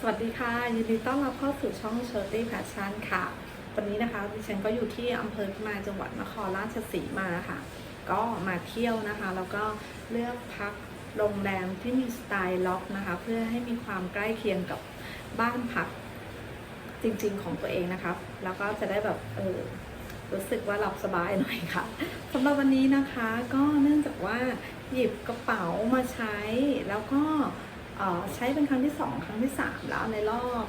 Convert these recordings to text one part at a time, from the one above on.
สวัสดีค่ะ ยินดีต้อนรับเข้าสู่ช่อง c h a r i t y Passion ค่ะ วันนี้นะคะดิฉันก็อยู่ที่อำเภอพิมายจังหวัดนครราชสีมาค่ะ ก็มาเที่ยวนะคะ แล้วก็เลือกพักโรงแรมที่มีสไตล์ล็อกนะคะ เพื่อให้มีความใกล้เคียงกับบ้านพักจริงๆของตัวเองนะคะแล้วก็จะได้แบบเออรู้สึกว่าหลับสบายหน่อยค่ะสำหรับวันนี้นะคะก็เนื่องจากว่าหยิบกระเป๋ามาใช้แล้วก็ ใช้เป็นครั้งที่ 2 ครั้งที่ 3 แล้วในรอบ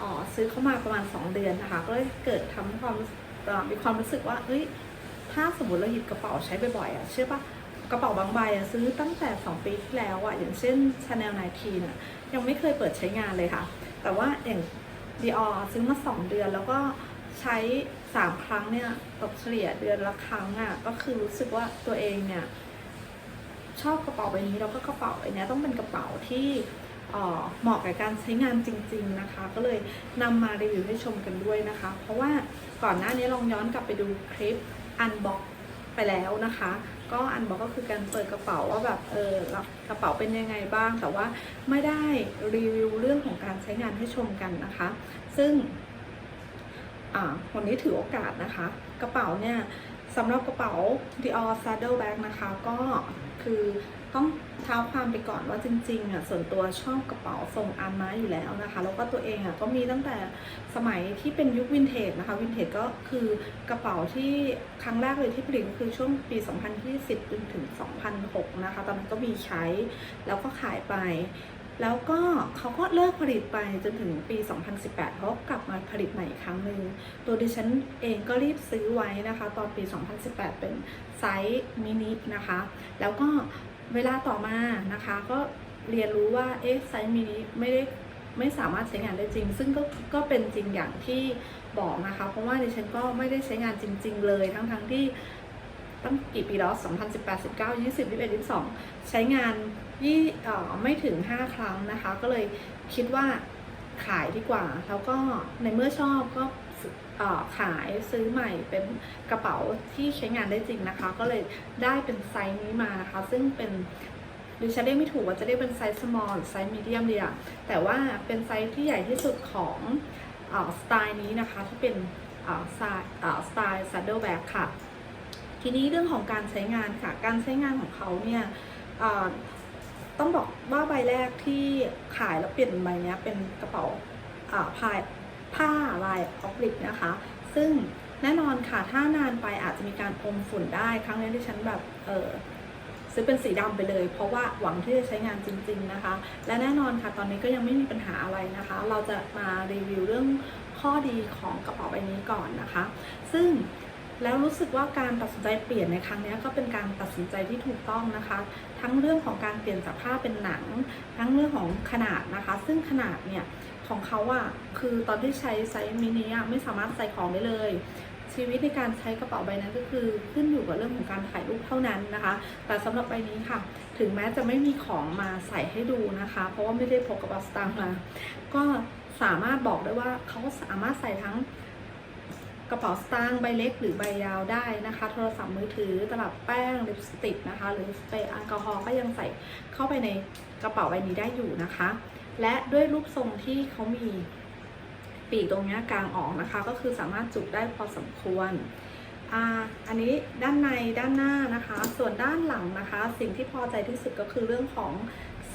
ออซื้อเข้ามาประมาณ 2 เดือนนะคะ ก็เลยเกิดทำความมีความรู้สึกว่าเฮ้ยถ้าสมมติเราหยิบกระเป๋าใช้บ่อยๆอะเชื่อปะกระเป๋าบางใบอะซื้อตั้งแต่ 2 ปีที่แล้วอะอย่างเช่น Chanel 19น่ะยังไม่เคยเปิดใช้งานเลยค่ะ แต่ว่าอย่าง Dior ซื้อมา 2 เดือนแล้วก็ใช้ 3 ครั้งเนี่ยตกเฉลี่ยเดือนละครั้งอะก็คือรู้สึกว่าตัวเองเนี่ย ชอบกระเป๋าใบนี้แล้วก็กระเป๋าใบนี้ต้องเป็นกระเป๋าที่เหมาะกับการใช้งานจริง ๆนะคะ ก็เลยนำมารีวิวให้ชมกันด้วยนะคะ เพราะว่าก่อนหน้านี้ลองย้อนกลับไปดูคลิปอันบ็อกไปแล้วนะคะ ก็อันบ็อกก็คือการเปิดกระเป๋าว่าแบบเออกระเป๋าเป็นยังไงบ้าง แต่ว่าไม่ได้รีวิวเรื่องของการใช้งานให้ชมกันนะคะ ซึ่งวันนี้ถือโอกาสนะคะ กระเป๋าเนี่ยสำหรับกระเป๋า Dior Saddle Bag นะคะก็ คือต้องเท้าความไปก่อนว่าจริงๆอะส่วนตัวชอบกระเป๋าทรงอาร์มาอยู่แล้วนะคะ แล้วก็ตัวเองอะก็มีตั้งแต่สมัยที่เป็นยุควินเทจนะคะวินเทจก็คือกระเป๋าที่ครั้งแรกเลยที่ผลิตก็คือช่วงปี 2020จนถึง 2006 นะคะ ตอนนั้นก็มีใช้แล้วก็ขายไป แล้วก็เขาก็เลิกผลิตไปจนถึงปี 2018เขาก็กลับมาผลิตใหม่อีกครั้งหนึ่งตัวดิฉันเองก็รีบซื้อไว้นะคะ ตอนปี 2018 เป็นไซส์มินินะคะ แล้วก็เวลาต่อมานะคะ ก็เรียนรู้ว่าเอ๊ะไซส์มินิไม่ได้ไม่สามารถใช้งานได้จริง ซึ่งก็ก็เป็นจริงอย่างที่บอกนะคะ เพราะว่าดิฉันก็ไม่ได้ใช้งานจริง ๆ เลยทั้งทั้งๆที่ ตั้งกี่ปีแล้ว 2018 19 20 21 22 ใช้งานยี่เอ่อไม่ถึง 5 ครั้งนะคะ ก็เลยคิดว่าขายดีกว่า แล้วก็ในเมื่อชอบก็ขายซื้อใหม่เป็นกระเป๋าที่ใช้งานได้จริงนะคะ ก็เลยได้เป็นไซส์นี้มานะคะ ซึ่งเป็นดิฉันเรียกไม่ถูกว่าจะเรียกเป็นไซส์ small หรือไซส์ medium ดีอะแต่ว่าเป็นไซส์ที่ใหญ่ที่สุดของอสไตล์นี้นะคะที่เป็นสไตล์เอ่อสไตล์ saddle bag ค่ะ ทีนี้เรื่องของการใช้งานค่ะ การใช้งานของเขาเนี่ยต้องบอกว่าใบแรกที่ขายแล้วเปลี่ยนใบนี้เป็นกระเป๋าอ่าพายผ้าลายออกริกนะคะ ซึ่งแน่นอนค่ะ ถ้านานไปอาจจะมีการอมฝุ่นได้ ครั้งนี้ที่ฉันแบบเออซื้อเป็นสีดำไปเลย เพราะว่าหวังที่จะใช้งานจริง ๆนะคะ และแน่นอนค่ะ ตอนนี้ก็ยังไม่มีปัญหาอะไรนะคะ เราจะมารีวิวเรื่องข้อดีของกระเป๋าใบนี้ก่อนนะคะ ซึ่ง แล้วรู้สึกว่าการตัดสินใจเปลี่ยนในครั้งนี้ก็เป็นการตัดสินใจที่ถูกต้องนะคะ ทั้งเรื่องของการเปลี่ยนจากผ้าเป็นหนัง ทั้งเรื่องของขนาดนะคะ ซึ่งขนาดเนี่ยของเขาอะคือตอนที่ใช้ไซส์มินิอะไม่สามารถใส่ของได้เลย ชีวิตในการใช้กระเป๋าใบนั้นก็คือขึ้นอยู่กับเรื่องของการถ่ายรูปเท่านั้นนะคะ แต่สำหรับใบนี้ค่ะ ถึงแม้จะไม่มีของมาใส่ให้ดูนะคะ เพราะว่าไม่ได้พกกระเป๋าสตางค์มาก็สามารถบอกได้ว่าเขาสามารถใส่ทั้ง กระเป๋าสตางค์ใบเล็กหรือใบยาวได้นะคะ โทรศัพท์มือถือตลับแป้งลิปสติกนะคะ หรือสเปรย์แอลกอฮอล์ก็ยังใส่เข้าไปในกระเป๋าใบนี้ได้อยู่นะคะ และด้วยรูปทรงที่เขามีปีกตรงนี้กลางออกนะคะ ก็คือสามารถจุได้พอสมควรอ่าอันนี้ด้านในด้านหน้านะคะ ส่วนด้านหลังนะคะ สิ่งที่พอใจที่สุดก็คือเรื่องของ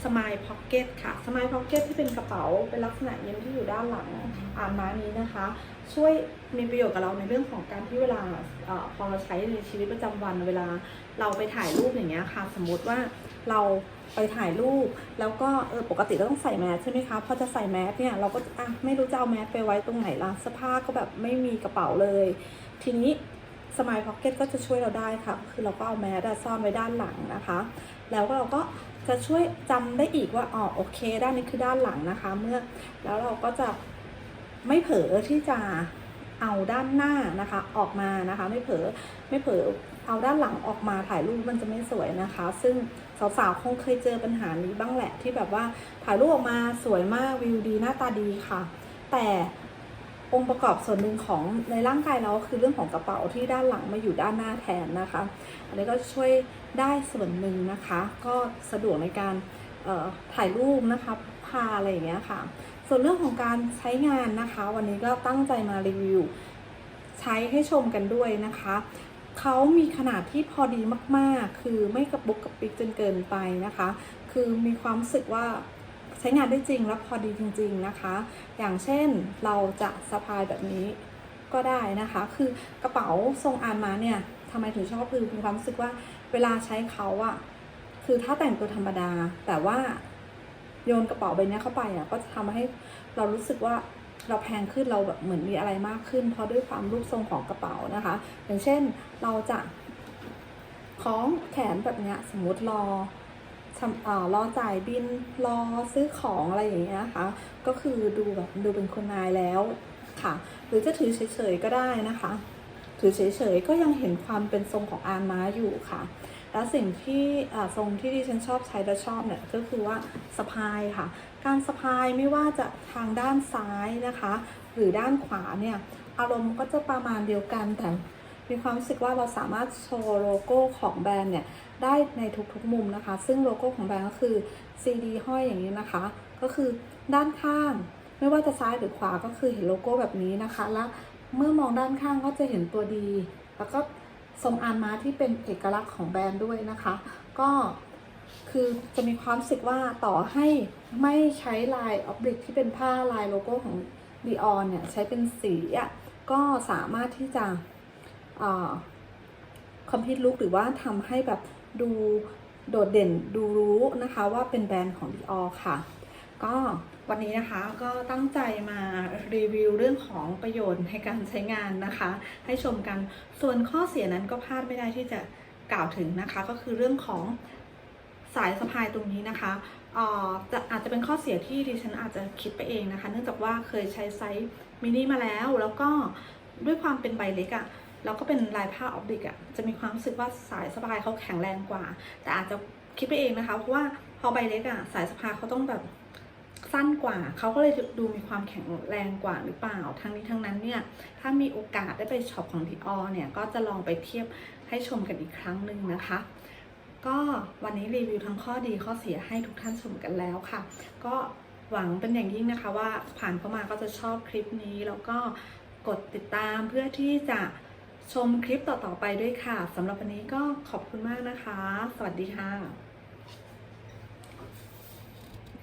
สมายพ็อกเก็ตค่ะสมายพ็อกเก็ตที่เป็นกระเป๋าเป็นลักษณะเยิ้มที่อยู่ด้านหลังอ่านม้านี้นะคะ ช่วยมีประโยชน์กับเราในเรื่องของการที่เวลาอพอเราใช้ในชีวิตประจำวันเวลาเราไปถ่ายรูปอย่างเงี้ยค่ะ สมมุติว่าเราไปถ่ายรูปแล้วก็เออปกติเราต้องใส่แมสใช่ไหมคะพอจะใส่แมสเนี่ยเราก็อะไม่รู้จะเอาแมสไปไว้ตรงไหนล่ะเสื้อผ้าก็แบบไม่มีกระเป๋าเลย ทีนี้ สมายพ็อกเก็ตก็จะช่วยเราได้ค่ะ คือเราก็เอาแมสซ่อนไว้ด้านหลังนะคะ แล้วเราก็จะช่วยจำได้อีกว่าอ๋อโอเค ด้านนี้คือด้านหลังนะคะ เมื่อแล้วเราก็จะไม่เผลอที่จะเอาด้านหน้านะคะออกมานะคะ ไม่เผลอไม่เผลอเอาด้านหลังออกมาถ่ายรูปมันจะไม่สวยนะคะ ซึ่งสาวๆคงเคยเจอปัญหานี้บ้างแหละที่แบบว่าถ่ายรูปออกมาสวยมากวิวดีหน้าตาดีค่ะ แต่ องค์ประกอบส่วนหนึ่งของในร่างกายเราคือเรื่องของกระเป๋าที่ด้านหลังมาอยู่ด้านหน้าแทนนะคะ อันนี้ก็ช่วยได้ส่วนหนึ่งนะคะ ก็สะดวกในการถ่ายรูปนะคะพาอะไรอย่างเงี้ยค่ะ ส่วนเรื่องของการใช้งานนะคะ วันนี้ก็ตั้งใจมารีวิวใช้ให้ชมกันด้วยนะคะเขามีขนาดที่พอดีมาก ๆ คือไม่กระปุกกระปิกจนเกินไปนะคะ คือมีความรู้สึกว่า ใช้งานได้จริงและพอดีจริง ๆนะคะ อย่างเช่นเราจะสะพายแบบนี้ก็ได้นะคะ คือกระเป๋าทรงอานมาเนี่ยทำไมถึงชอบคือมีความรู้สึกว่าเวลาใช้เขาอะคือถ้าแต่งตัวธรรมดา แต่ว่าโยนกระเป๋าใบเนี้ยเข้าไปอะก็จะทำให้เรารู้สึกว่าเราแพงขึ้นเราแบบเหมือนมีอะไรมากขึ้น เพราะด้วยความรูปทรงของกระเป๋านะคะ อย่างเช่นเราจะคล้องแขนแบบเนี้ยสมมติรอ รอจ่ายบินรอซื้อของอะไรอย่างเงี้ยนะคะ ก็คือดูแบบดูเป็นคนนายแล้วค่ะ หรือจะถือเฉยๆก็ได้นะคะ ถือเฉยๆก็ยังเห็นความเป็นทรงของอานม้าอยู่ค่ะ แล้วสิ่งที่ทรงที่ดิฉันชอบใช้และชอบเนี่ยก็คือว่าสะพายค่ะ การสะพายไม่ว่าจะทางด้านซ้ายนะคะ หรือด้านขวาเนี่ยอารมณ์ก็จะประมาณเดียวกันแต่ มีความรู้สึกว่าเราสามารถโชว์โลโก้ของแบรนด์เนี่ยได้ในทุกๆมุมนะคะ ซึ่งโลโก้ของแบรนด์ก็คือ CD ห้อยอย่างนี้นะคะ ก็คือด้านข้าง ไม่ว่าจะซ้ายหรือขวาก็คือเห็นโลโก้แบบนี้นะคะ แล้วเมื่อมองด้านข้างก็จะเห็นตัวดี แล้วก็ทรงอานมาที่เป็นเอกลักษณ์ของแบรนด์ด้วยนะคะ ก็คือจะมีความรู้สึกว่าต่อให้ไม่ใช้ลายออบลิกที่เป็นผ้าลายโลโก้ของ d ีออนเนี่ยใช้เป็นสีอะก็สามารถที่จะ คอมพิวต์ลุกหรือว่าทำให้แบบดูโดดเด่นดูรู้นะคะว่าเป็นแบรนด์ของ d ีออค่ะ ก็วันนี้นะคะก็ตั้งใจมารีวิวเรื่องของประโยชน์ในการใช้งานนะคะ ให้ชมกันส่วนข้อเสียนั้นก็พลาดไม่ได้ที่จะกล่าวถึงนะคะ ก็คือเรื่องของสายสะพายตรงนี้นะคะจะอาจจะเป็นข้อเสียที่ดิฉันอาจจะคิดไปเองนะคะ เนื่องจากว่าเคยใช้ไซส์มินิมาแล้ว แล้วก็ด้วยความเป็นใบเล็กอะ่ะ แล้วก็เป็นลายผ้าออบบิกอะ่ะจะมีความรู้สึกว่าสายสะพายเขาแข็งแรงกว่า แต่อาจจะคิดไปเองนะคะเพราะว่าพอใบเล็กอะ่ะสายสะพายเขาต้องแบบสั้นกว่าเขาก็เลยดูมีความแข็งแรงกว่าหรือเปล่าทั้งนี้ทั้งนั้นเนี่ยถ้ามีโอกาสได้ไปช็อปของดีออเนี่ยก็จะลองไปเทียบให้ชมกันอีกครั้งหนึ่งนะคะ ก็วันนี้รีวิวทั้งข้อดีข้อเสียให้ทุกท่านชมกันแล้วค่ะ ก็หวังเป็นอย่างยิ่งนะคะว่าผ่านเข้ามาก็จะชอบคลิปนี้แล้วก็กดติดตามเพื่อที่จะ ชมคลิปต่อๆไปด้วยค่ะสำหรับวันนี้ก็ขอบคุณมากนะคะ สวัสดีค่ะ